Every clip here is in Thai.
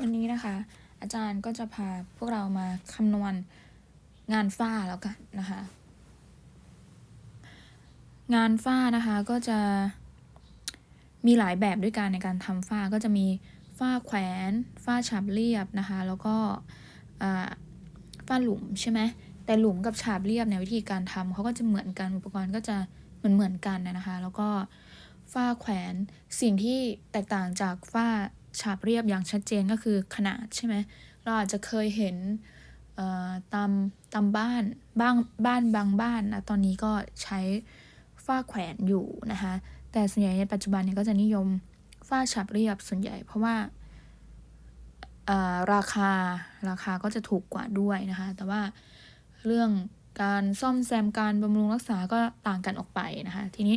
วันนี้นะคะ อาจารย์ก็จะพาพวกเรามาคำนวณงานฝ้าแล้วกันนะคะ งานฝ้านะคะก็จะมีหลายแบบด้วยกันในการทำฝ้าก็จะมีฝ้าแขวนฝ้าฉาบเรียบนะคะ แล้วก็ฝ้าหลุมใช่ไหมแต่หลุมกับฉาบเรียบในยวิธีการทำเขาก็จะเหมือนกันอุปกรณ์ก็จะเหมือนเหมือนกันนะคะ แล้วก็ฝ้าแขวนสิ่งที่แตกต่างจากฝ้า ฉาบเรียบอย่างชัดเจนก็คือขนาดใช่ไหมเราอาจจะเคยเห็นตามตามบ้านบ้างบ้านบางบ้านนะตอนนี้ก็ใช้ฝ้าแขวนอยู่นะคะแต่ส่วนใหญ่ในปัจจุบันเนี่ยก็จะนิยมฝ้าฉาบเรียบส่วนใหญ่ เพราะว่าราคาราคาก็จะถูกกว่าด้วยนะคะแต่ว่าเรื่องการซ่อมแซมการบำรุงรักษาก็ต่างกันออกไปนะคะทีนี้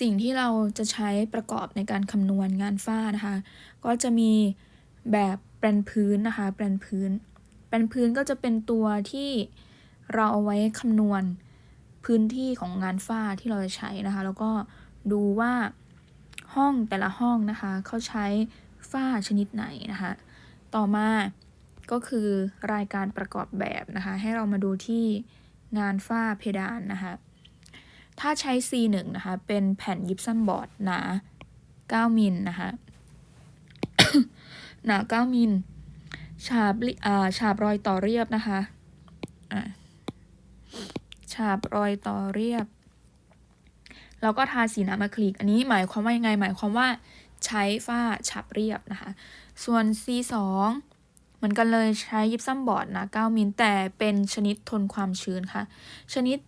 สิ่งที่เราจะใช้ประกอบในการคำนวณงานฝ้านะคะ ก็จะมีแบบแปลนพื้นนะคะ แปลนพื้น แปลนพื้นก็จะเป็นตัวที่เราเอาไว้คำนวณพื้นที่ของงานฝ้าที่เราจะใช้นะคะ แล้วก็ดูว่าห้องแต่ละห้องนะคะเขาใช้ฝ้าชนิดไหนนะคะ ต่อมาก็คือรายการประกอบแบบนะคะ ให้เรามาดูที่งานฝ้าเพดานนะคะ ถ้าใช้ C1 นะคะ เป็นแผ่นยิปซัมบอร์ดหนา 9 มิลนะคะ หนา 9 มิล ฉาบลิอ่าฉาบรอยต่อเรียบนะคะอะฉาบรอยต่อเรียบ แล้วก็ทาสีน้ำอะคริลิก อันนี้หมายความว่ายังไง หมายความว่าใช้ฝ้าฉาบเรียบนะคะ ส่วน C2 เหมือนกันเลยใช้ยิปซัมบอร์ดนะ 9 มิลแต่เป็นชนิดทนความชื้นค่ะ ชนิด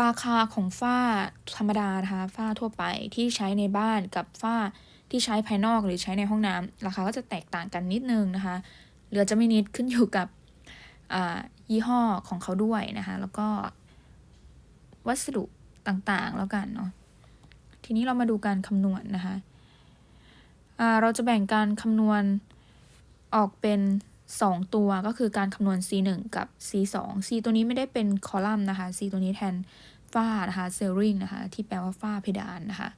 ราคาของฝ้าธรรมดานะคะฝ้าทั่วไปที่ใช้ในบ้านกับฝ้าที่ใช้ภายนอกหรือใช้ในห้องน้ำราคาก็จะแตกต่างกันนิดนึงนะคะเหลือจะไม่นิดขึ้นอยู่กับยี่ห้อของเขาด้วยนะคะแล้วก็วัสดุต่างๆแล้วกันเนาะทีนี้เรามาดูการคำนวณนะคะอ่าเราจะแบ่งการคำนวณออกเป็น 2 ตัวก็คือการคำนวณ C1 กับ C2 C ตัวนี้ไม่ได้เป็นคอลัมน์นะคะ C ตัวนี้แทนฝ้านะคะเซลริงนะคะ ที่แปลว่าฝ้าเพดานนะคะ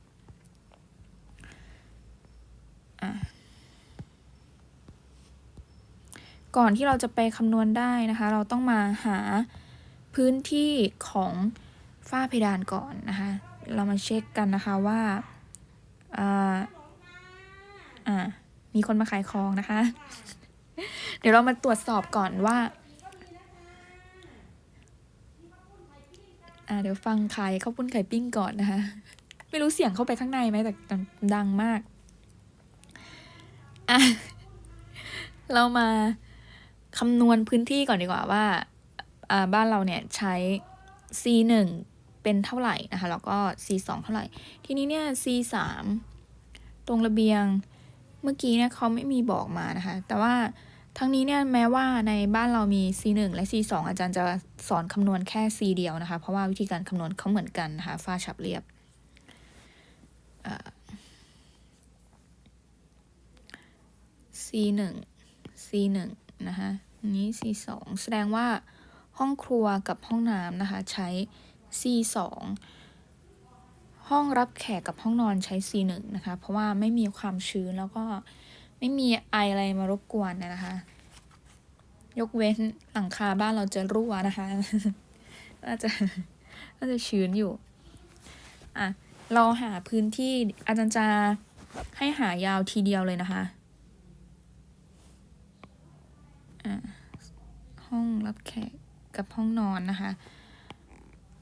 ก่อนที่เราจะไปคำนวณได้นะคะ เราต้องมาหาพื้นที่ของฝ้าเพดานก่อนนะคะ เรามาเช็คกันนะคะว่าอ่าอ่ามีคนมาขายของนะคะ เดี๋ยวเรามาตรวจสอบก่อนว่าอ่าเดี๋ยวฟังขายข้าวปุ้นไข่ปิ้งก่อนนะคะ ไม่รู้เสียงเข้าไปข้างในไหมแต่ดังมากอะเรามาคำนวณพื้นที่ก่อนดีกว่าว่าอ่าบ้านเราเนี่ยใช้ C หนึ่งเป็นเท่าไหร่นะคะแล้วก็ C สองเท่าไหร่ ทีนี้เนี่ย C สามตรงระเบียงเมื่อกี้เนี่ยเขาไม่มีบอกมานะคะ แต่ว่า ทั้งนี้เนี่ยแม้ว่าในบ้านเรามี C1 และ C2 อาจารย์จะสอนคำนวณแค่ C เดียวนะคะ เพราะว่าวิธีการคำนวณเขาเหมือนกันนะคะฝ้าฉับเรียบอ่า C1 C1 นะคะอันนี้ C2 แสดงว่าห้องครัวกับห้องน้ำนะคะ ใช้ C2 ห้องรับแขกกับห้องนอนใช้ C1 นะคะ เพราะว่าไม่มีความชื้นแล้วก็ ไม่มีไออะไรมารบกวนนะคะ ยกเว้นหลังคาบ้านเราจะรั่วนะคะน่าจะน่าจะชื้นอยู่ อะ เราหาพื้นที่อาจารย์จะให้หายาวทีเดียวเลยนะคะอะห้องรับแขกกับห้องนอนนะคะ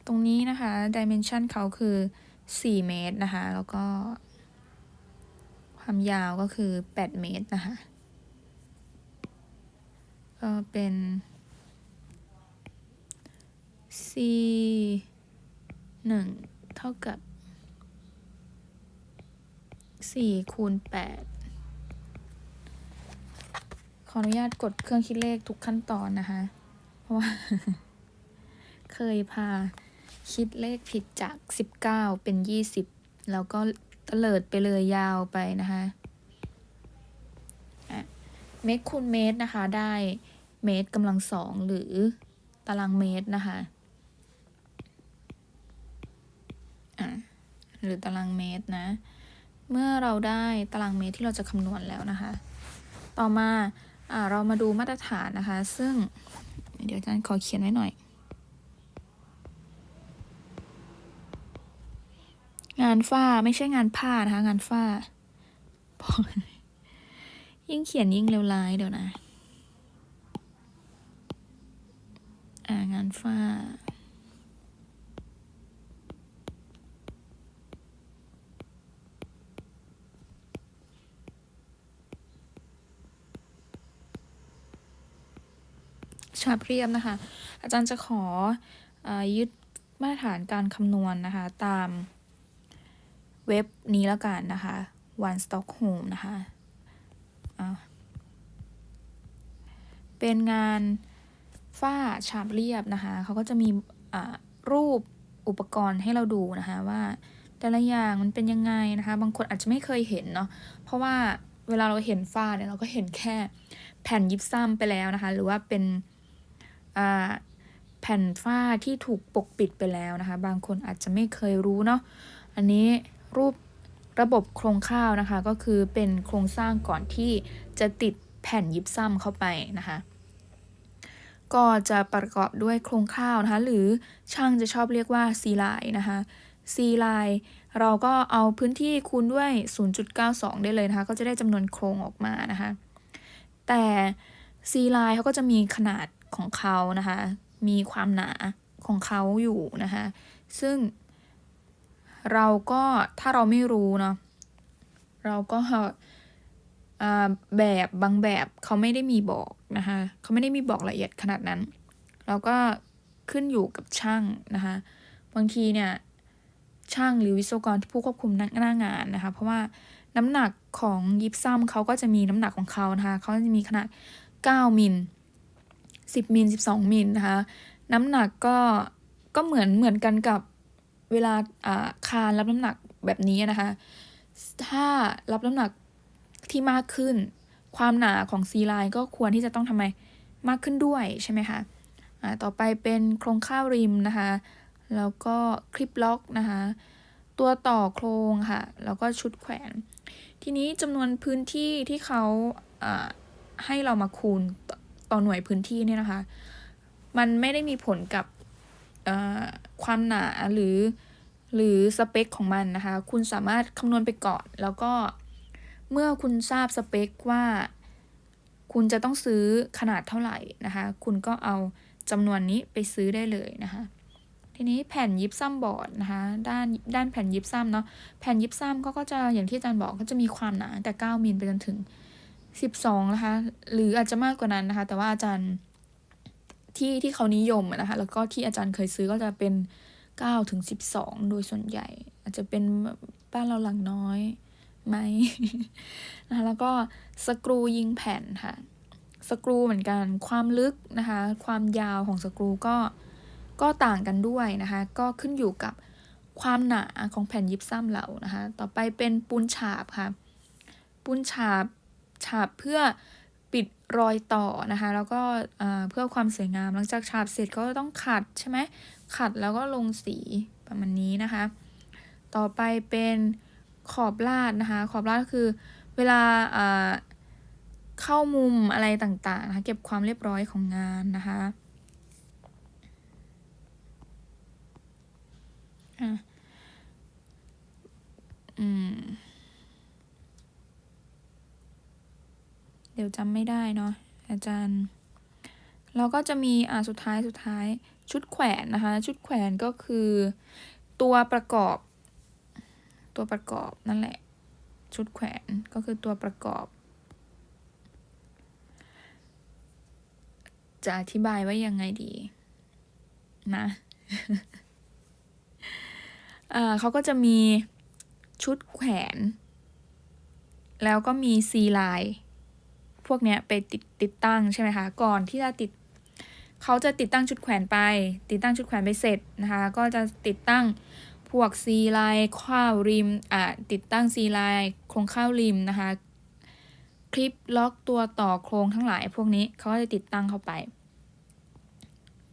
ตรงนี้นะคะ dimension เขาคือ 4 เมตรนะคะ แล้วก็ ความยาวก็คือ 8 เมตรนะคะ ก็เป็น c หนึ่งเท่ากับสี่คูณแปดขออนุญาตกดเครื่องคิดเลขทุกขั้นตอนนะคะ เพราะว่า เคยพาคิดเลขผิดจากสิบเก้าเป็นยี่สิบแล้วก็ เตลิดไปเลยยาวไปนะคะอะเมตรคูณเมตรนะคะ ได้เมตรกำลังสองหรือตารางเมตรนะคะอะหรือตารางเมตรนะ เมื่อเราได้ตารางเมตรที่เราจะคำนวณแล้วนะคะ ต่อมาอ่าเรามาดูมาตรฐานนะคะ ซึ่งเดี๋ยวอาจารย์ขอเขียนไว้หน่อย งานฝ้าไม่ใช่งานผ้านะคะ งานฝ้าพอยิ่งเขียนยิ่งเลวร้ายเดี๋ยวนะ อ่างานฝ้าฉาบเรียบนะคะ อาจารย์จะขออยึดมาตรฐานการคำนวณนะคะ ตาม เว็บนี้แล้วกันนะคะ One Stockholm นะคะเป็นงานฝ้าฉาบเรียบนะคะ เขาก็จะมีอ่ารูปอุปกรณ์ให้เราดูนะคะว่า แต่ละอย่างมันเป็นยังไงนะคะ บางคนอาจจะไม่เคยเห็นเนาะ เพราะว่าเวลาเราเห็นฝ้าเนี่ยเราก็เห็นแค่แผ่นยิปซัมไปแล้วนะคะ หรือว่าเป็นแผ่นฝ้าที่ถูกปกปิดไปแล้วนะคะ บางคนอาจจะไม่เคยรู้เนาะ อันนี้ รูประบบโครงข้าวนะคะ ก็คือเป็นโครงสร้างก่อนที่จะติดแผ่นยิปซัมเข้าไปนะคะ ก็จะประกอบด้วยโครงข้าวนะคะ หรือช่างจะชอบเรียกว่าซีไลน์นะคะซีไลน์เราก็เอาพื้นที่คูณด้วย 0.92 ได้เลยนะคะ ก็จะได้จำนวนโครงออกมานะคะ แต่ซีไลน์เขาก็จะมีขนาดของเขานะคะ มีความหนาของเขาอยู่นะคะ ซึ่ง เราก็ถ้าเราไม่รู้เนาะเราก็าแบบบางแบบเขาไม่ได้มีบอกนะคะเขาไม่ได้มีบอกละเอียดขนาดนั้น เราก็ขึ้นอยู่กับช่างนะคะบางทีเนี่ยช่างหรือวิศวกรผู้ควบคุมหน้างานนะคะ เพราะว่าน้ำหนักของยิปซัมเขาก็จะมีน้ำหนักของเขานะคะเขาจะมีขนาด 9มิล10มิล12มิลนะคะ น้ำหนักก็ก็เหมือนเหมือนกันกับ เวลาอ่าคานรับน้ำหนักแบบนี้นะคะ ถ้ารับน้ำหนักที่มากขึ้น ความหนาของซีไลน์ก็ควรที่จะต้องทำไมมากขึ้นด้วยใช่ไหมคะอ่าต่อไปเป็นโครงข้าวริมนะคะ แล้วก็คลิปล็อกนะคะ ตัวต่อโครงค่ะ แล้วก็ชุดแขวน ทีนี้จำนวนพื้นที่ที่เขาอ่าให้เรามาคูณต่อหน่วยพื้นที่เนี่ยนะคะ มันไม่ได้มีผลกับอ่อความหนาหรือ หรือสเปคของมันนะคะ คุณสามารถคำนวณไปก่อน แล้วก็เมื่อคุณทราบสเปคว่า คุณจะต้องซื้อขนาดเท่าไหร่นะคะ คุณก็เอาจำนวนนี้ไปซื้อได้เลยนะคะ ทีนี้แผ่นยิปซัมบอร์ดนะคะ ด้านด้านแผ่นยิปซัมเนาะ แผ่นยิปซัมก็ก็จะอย่างที่อาจารย์บอกก็จะมีความหนาแต่ 9มิลไปจนถึง 12 นะคะ หรืออาจจะมากกว่านั้นนะคะ แต่ว่าอาจารย์ที่ที่เขานิยมนะคะ แล้วก็ที่อาจารย์เคยซื้อก็จะเป็น 9ถึง12 โดยส่วนใหญ่ อาจจะเป็นบ้านเราหลังน้อยไหมนะคะแล้วก็สกรูยิงแผ่นค่ะ สกรูเหมือนกันความลึกนะคะ ความยาวของสกรูก็ก็ต่างกันด้วยนะคะ ก็ขึ้นอยู่กับความหนาของแผ่นยิปซัมเรานะคะ ต่อไปเป็นปูนฉาบค่ะ ปูนฉาบฉาบเพื่อ ปิดรอยต่อนะคะ แล้วก็เพื่อความสวยงามหลังจากฉาบเสร็จก็ต้องขัดใช่ไหมขัดแล้วก็ลงสีประมาณนี้นะคะ ต่อไปเป็นขอบลาดนะคะ ขอบลาดก็คือเวลาอ่าเข้ามุมอะไรต่างๆนะคะเก็บความเรียบร้อยของงานนะคะอะอืม เดี๋ยวจำไม่ได้เนาะอาจารย์ แล้วก็จะมีอ่าสุดท้ายสุดท้ายชุดแขวนนะคะ ชุดแขวนก็คือตัวประกอบ ตัวประกอบนั่นแหละ ชุดแขวนก็คือตัวประกอบ จะอธิบายว่ายังไงดี นะเขาก็จะมีชุดแขวน แล้วก็มีซีไลน์ พวกเนี้ยไปติดติดตั้งใช่ไหมคะก่อนที่จะติดเขาจะติดตั้งชุดแขวนไป ติดตั้งชุดแขวนไปเสร็จนะคะ ก็จะติดตั้งพวกซีไลน์ข้าวริมอ่าติดตั้งซีไลน์โครงข้าวริมนะคะ คลิปล็อกตัวต่อโครงทั้งหลาย พวกนี้เขาก็จะติดตั้งเข้าไป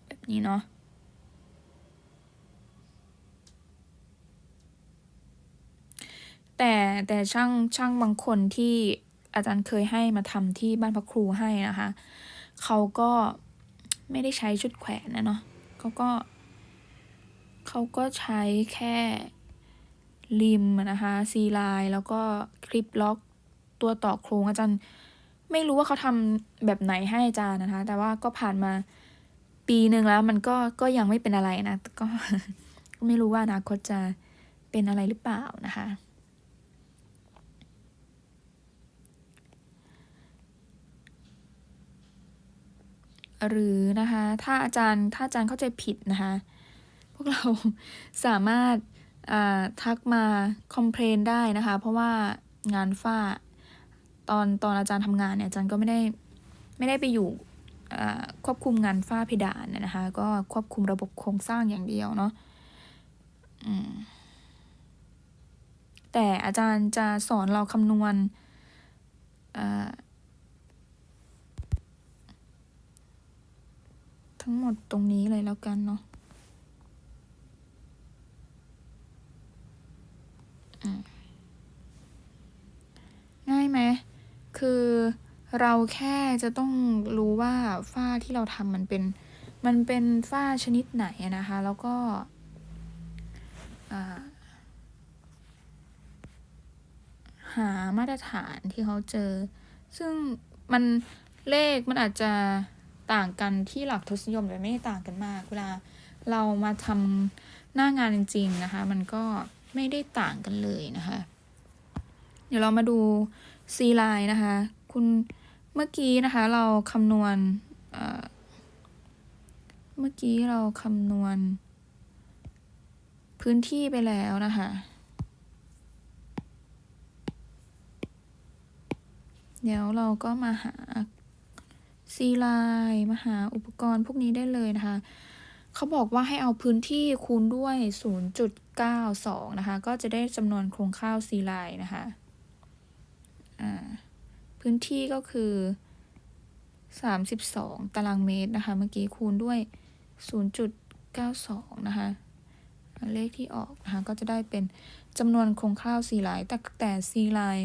แบบนี้เนาะแต่แต่ช่างช่างบางคนที่ อาจารย์เคยให้มาทำที่บ้านพักครูให้นะคะ เขาก็ไม่ได้ใช้ชุดแขวนนะเนาะเขาก็ เขาก็ใช้แค่ริมนะคะซีไลน์แล้วก็คลิปล็อกตัวต่อโครงอาจารย์ไม่รู้ว่าเขาทำแบบไหนให้อาจารย์นะคะ แต่ว่าก็ผ่านมาปีหนึ่งแล้วมันก็ก็ยังไม่เป็นอะไรนะก็ ก็ไม่รู้ว่าอนาคตจะเป็นอะไรหรือเปล่านะคะ หรือนะคะถ้าอาจารย์ถ้าอาจารย์เข้าใจผิดนะคะพวกเราสามารถาทักมาคอมเพลนได้นะคะ เพราะว่างานฝ้าตอนตอนอาจารย์ทำงานเนี่ยอาจารย์ก็ไม่ได้ไม่ได้ไปอยู่ควบคุมงานฝ้าเพดานนะคะ ก็ควบคุมระบบโครงสร้างอย่างเดียวเนาะแต่อาจารย์จะสอนเราคำนวณอ่า ทั้งหมดตรงนี้เลยแล้วกันเนาะง่ายไหม คือเราแค่จะต้องรู้ว่าฝ้าที่เราทำมันเป็น มันเป็นฝ้าชนิดไหนนะคะ แล้วก็หามาตรฐานที่เขาเจอ ซึ่งมันเลขมันอาจจะ ต่างกันที่หลักทศนิยมแต่ไม่ได้ต่างกันมาก เวลาเรามาทำหน้างานจริงๆนะคะ มันก็ไม่ได้ต่างกันเลยนะคะ เดี๋ยวเรามาดู C line นะคะ คุณเมื่อกี้นะคะเราคำนวณเเมื่อกี้เราคำนวณ พื้นที่ไปแล้วนะคะเดี๋ยวเราก็มาหา C line มาหาอุปกรณ์พวกนี้ได้เลยนะคะ เขาบอกว่าให้เอาพื้นที่คูณด้วย 0.92 นะคะ ก็จะได้จำนวนโครงข้าว C line นะคะอ่าพื้นที่ก็คือ 32 ตารางเมตรนะคะ เมื่อกี้คูณด้วย 0.92 นะคะเลขที่ออกนะคะก็จะได้เป็นจำนวนโครงข้าว4ลายแต่แต่4ลาย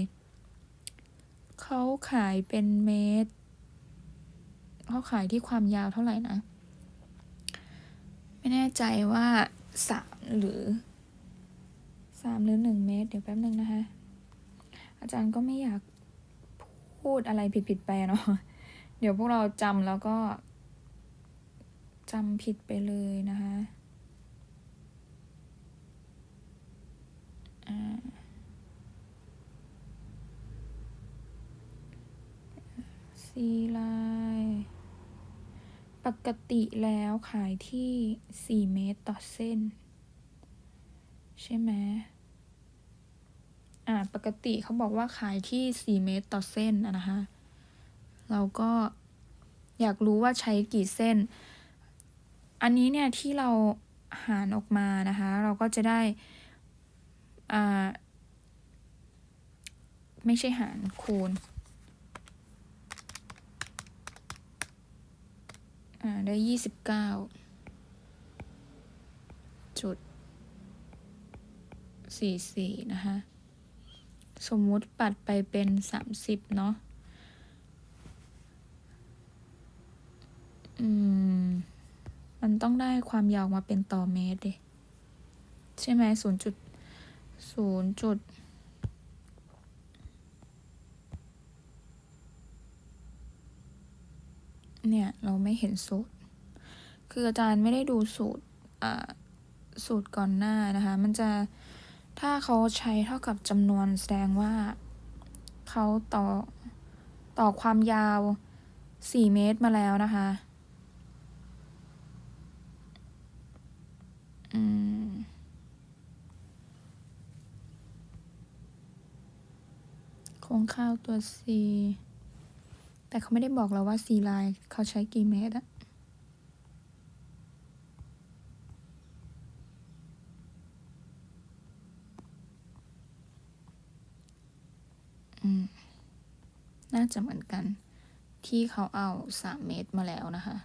เขาขายเป็นเมตร เขาขายที่ความยาวเท่าไหร่นะ ไม่แน่ใจว่า3หรือ3หรือ1เมตร เดี๋ยวแป๊บนึงนะคะ อาจารย์ก็ไม่อยากพูดอะไรผิดๆไปเนาะเดี๋ยวพวกเราจำแล้วก็จำผิดไปเลยนะคะอ่าซีไลน์ ปกติแล้วขายที่ 4 เมตรต่อเส้น ใช่ไหมอ่า ปกติเขาบอกว่าขายที่ 4 เมตรต่อเส้นนะคะ เราก็อยากรู้ว่าใช้กี่เส้น อันนี้เนี่ยที่เราหารออกมานะคะ เราก็จะได้ อ่า ไม่ใช่หารคูณ อ่า ได้ยี่สิบเก้าจุดสี่สี่นะคะ สมมุติปัดไปเป็นสามสิบเนาะ อืม มันต้องได้ความยาวมาเป็นต่อเมตรดิใช่ไหมศูนย์จุดศูนย์จุด เนี่ยเราไม่เห็นสูตร คืออาจารย์ไม่ได้ดูสูตรสูตรก่อนหน้านะคะ มันจะถ้าเขาใช้เท่ากับจำนวนแสดงว่าเขาต่อต่อความยาว 4 เมตรมาแล้วนะคะอืมโครงข้าวตัว C แต่เขาไม่ได้บอกเราว่า C line เขาใช้กี่เมตรอะน่าจะเหมือนกัน ที่เขาเอาสามเมตรมาแล้วนะคะ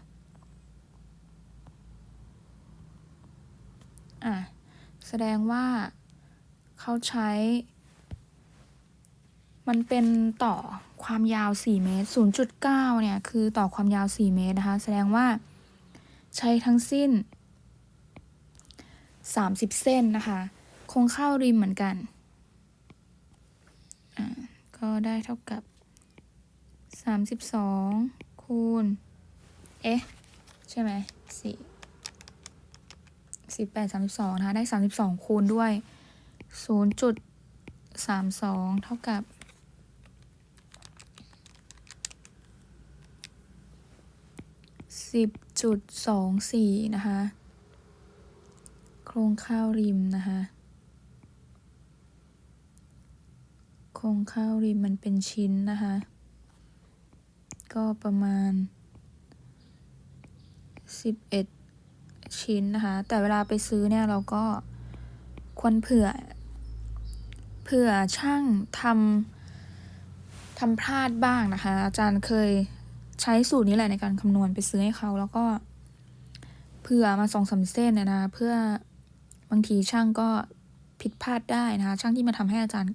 อะ แสดงว่าเขาใช้ มันเป็นต่อความยาว 4 เมตร 0.9 เนี่ย คือต่อความยาว 4 เมตรนะคะ แสดงว่าใช้ทั้งสิ้น 30 เส้นนะคะ คงเข้าริมเหมือนกัน ก็ได้เท่ากับ 32 คูณ เอ๊ะ ใช่ไหมสี่สิบแปดสามสิบสองนะคะ ได้สามสิบสองคูณด้วยศูนย์จุดสามสองเท่ากับ สิบจุดสองสี่นะคะ โครงข้าวริมนะคะ โครงข้าวริมมันเป็นชิ้นนะคะ ก็ประมาณ 11 ชิ้นนะคะ แต่เวลาไปซื้อเนี่ยเราก็ควรเผื่อ เผื่อช่างทำทำพลาดบ้างนะคะ อาจารย์เคย ใช้สูตรนี้แหละในการคำนวณไปซื้อให้เขาแล้วก็เผื่อมาสองสามเส้นนนะเพื่อบางทีช่างก็ผิดพลาดได้นะคะช่างที่มาทำให้อาจารย์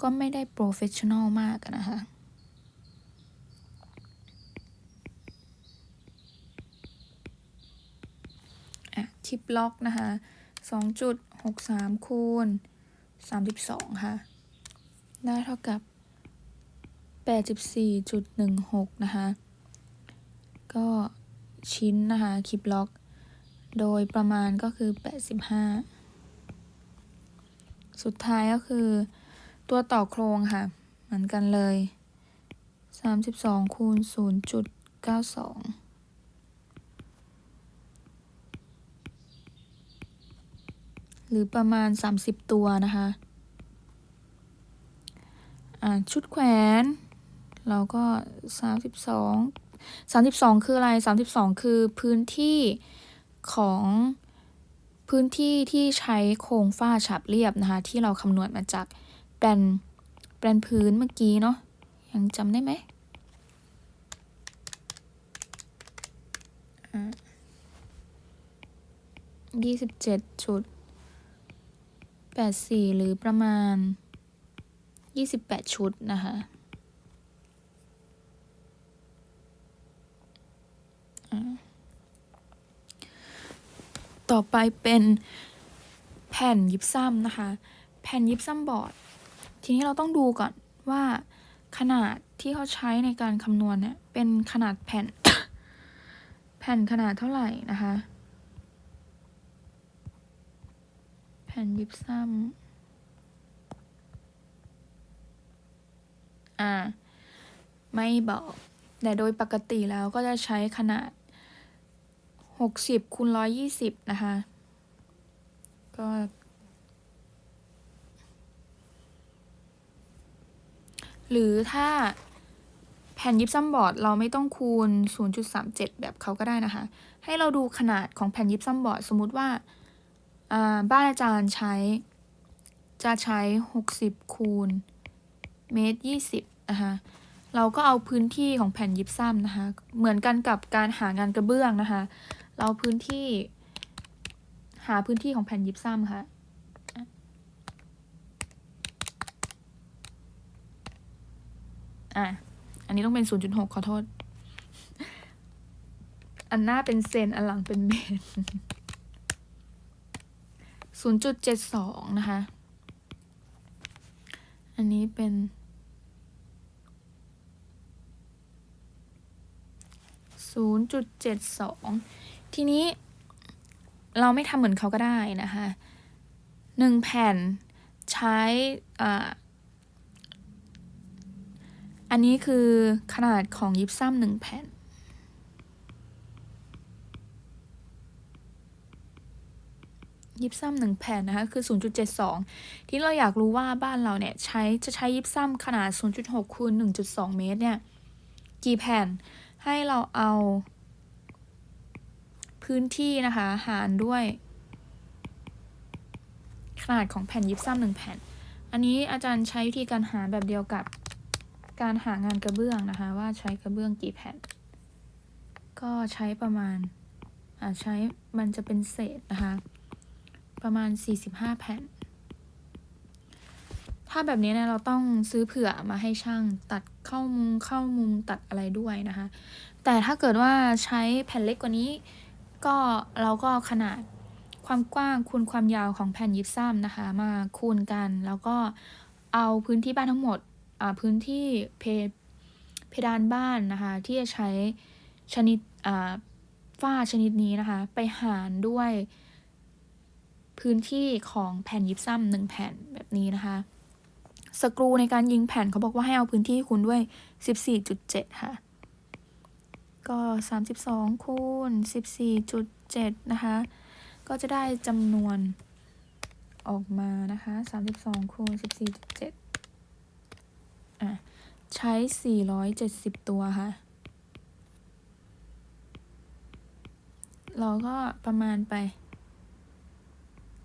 ก็ไม่ได้โปรเฟชชั่นอลมากนะคะอะคลิปล็อกนะคะสองจุดหกสามคูณสามสิบสองค่ะ ได้เท่ากับ แปดสิบสี่จุดหนึ่งหกนะคะ ก็ชิ้นนะคะ คลิปล็อก โดยประมาณก็คือแปดสิบห้าสุดท้ายก็คือตัวต่อโครงค่ะ เหมือนกันเลยสามสิบสองคูณศูนย์จุดเก้าสองหรือประมาณ 30 ตัวนะคะ ชุดแขวน เราก็ 32 32 คืออะไร 32 คือพื้นที่ของพื้นที่ที่ใช้โครงฝ้าฉาบเรียบนะคะที่เราคำนวณมาจากแปลนแปลนพื้นเมื่อกี้เนาะยังจำได้ไหมยี่สิบเจ็ดจุดแปดสี่หรือประมาณยี่สิบแปดชุดนะคะอ่า ต่อไปเป็นแผ่นยิบซ้ำนะคะ แผ่นยิบซ้ำบอร์ด ทีนี้เราต้องดูก่อนว่าขนาดที่เขาใช้ในการคำนวณเนี่ยเป็นขนาดแผ่น แผ่นขนาดเท่าไหร่นะคะ แผ่นยิบซ้ำอ่า ไม่บอก แต่โดยปกติแล้วก็จะใช้ขนาด หกสิบคูณร้อยยี่สิบนะคะ ก็หรือถ้าแผ่นยิปซัมบอร์ดเราไม่ต้องคูณ 0.37 แบบเขาก็ได้นะคะ ให้เราดูขนาดของแผ่นยิปซัมบอร์ด สมมุติว่าอ่าบ้านอาจารย์ใช้ จะใช้ 60 คูณเมตร 20 นะคะ เราก็เอาพื้นที่ของแผ่นยิปซัมนะคะ เหมือนกันกับการหางานกระเบื้องนะคะ เราพื้นที่ หาพื้นที่ของแผ่นยิปซัมค่ะ อะ อันนี้ต้องเป็น 0.6 ขอโทษ อันหน้าเป็นเซน อันหลังเป็นเมตร0.72 นะคะ อันนี้เป็น0.72 ทีนี้เราไม่ทำเหมือนเขาก็ได้นะคะหนึ่งแผ่นใช้อ่าอันนี้คือขนาดของยิปซัมหนึ่งแผ่น ยิปซัมหนึ่งแผ่นนะคะ คือ 0.72 ที่เราอยากรู้ว่าบ้านเราเนี่ย ใช้จะใช้ยิปซัมขนาด 0.6คูณ1.2 เมตรเนี่ย กี่แผ่นให้เราเอา พื้นที่นะคะ หารด้วย ขนาดของแผ่นยิปซัมหนึ่งแผ่น อันนี้อาจารย์ใช้วิธีการหาแบบเดียวกับการหางานกระเบื้องนะคะ ว่าใช้กระเบื้องกี่แผ่น ก็ใช้ประมาณอ่าใช้มันจะเป็นเศษนะคะ ประมาณ 45 แผ่น ถ้าแบบนี้เนี่ยเราต้องซื้อเผื่อมาให้ช่างตัดเข้ามุมเข้ามุมตัดอะไรด้วยนะคะ แต่ถ้าเกิดว่าใช้แผ่นเล็กกว่านี้ ก็เราก็ขนาดความกว้างคูณความยาวของแผ่นยิปซัมนะคะ มาคูณกัน แล้วก็เอาพื้นที่บ้านทั้งหมดอ่าพื้นที่เพเพดานบ้านนะคะ ที่จะใช้ชนิดอ่าฝ้าชนิดนี้นะคะ ไปหารด้วยพื้นที่ของแผ่นยิปซัมหนึ่งแผ่นแบบนี้นะคะ สกรูในการยิงแผ่นเขาบอกว่าให้เอาพื้นที่คูณด้วย 14.7 ค่ะ ก็ 32 คูณ 14.7 นะคะ ก็จะได้จำนวนออกมานะคะ 32 คูณ 14.7 อะ ใช้ 470 ตัวค่ะ เราก็ประมาณไป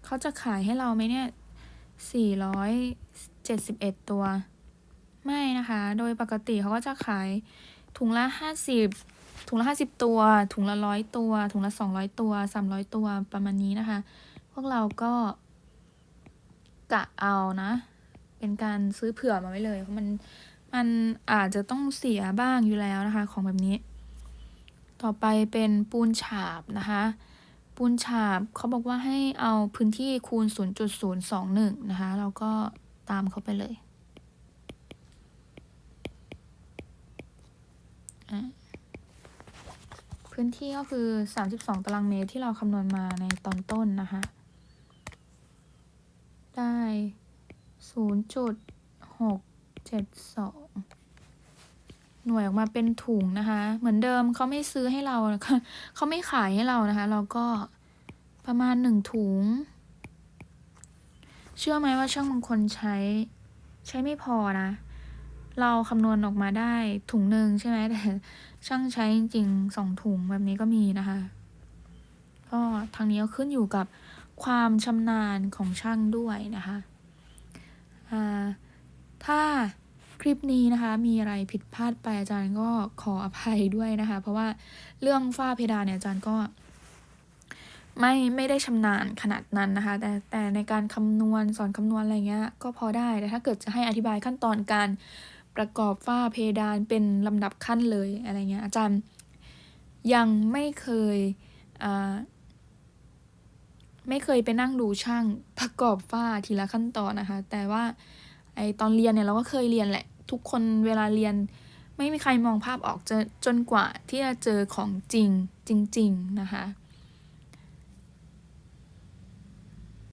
เขาจะขายให้เราไหมเนี่ย 471 ตัว ไม่นะคะ โดยปกติเขาก็จะขายถุงละ 50 ถุงละ 50 ตัว ถุงละร้อยตัว ถุงละ 200 ตัว 300 ตัวประมาณนี้นะคะ พวกเราก็กะเอานะ เป็นการซื้อเผื่อมาไว้เลยเพราะมันมันอาจจะต้องเสียบ้างอยู่แล้วนะคะ ของแบบนี้ ต่อไปเป็นปูนฉาบนะคะ ปูนฉาบเขาบอกว่าให้เอาพื้นที่คูณ 0.021 นะคะ เราก็ตามเขาไปเลยอะ พื้นที่ก็คือ 32 ตารางเมตรที่เราคำนวณมาในตอนต้นนะคะ ได้ 0.672 หน่วยออกมาเป็นถุงนะคะ เหมือนเดิมเขาไม่ซื้อให้เรา เขาไม่ขายให้เรานะคะ เราก็ประมาณหนึ่งถุง เชื่อไหมว่าช่างบางคนใช้ใช้ไม่พอนะ เราคำนวณออกมาได้ถุงหนึ่งใช่ไหมแต่ช่างใช้จริงๆสองถุงแบบนี้ก็มีนะคะ ก็ทางนี้ก็ขึ้นอยู่กับความชำนาญของช่างด้วยนะคะถ้าคลิปนี้นะคะมีอะไรผิดพลาดไปอาจารย์ก็ขออภัยด้วยนะคะ เพราะว่าเรื่องฝ้าเพดานเนี่ยอาจารย์ก็ไม่ไม่ได้ชำนาญขนาดนั้นนะคะ แต่แต่ในการคำนวณสอนคำนวณอะไรเงี้ยก็พอได้แต่ถ้าเกิดจะให้อธิบายขั้นตอนการ ประกอบฝ้าเพดานเป็นลำดับขั้นเลยอะไรเงี้ยอาจารย์ยังไม่เคยอ่าไม่เคยไปนั่งดูช่างประกอบฝ้าทีละขั้นตอนนะคะ แต่ว่าไอตอนเรียนเนี่ยเราก็เคยเรียนแหละ ทุกคนเวลาเรียนไม่มีใครมองภาพออกจนจนกว่าที่จะเจอของจริงจริง ๆ นะคะ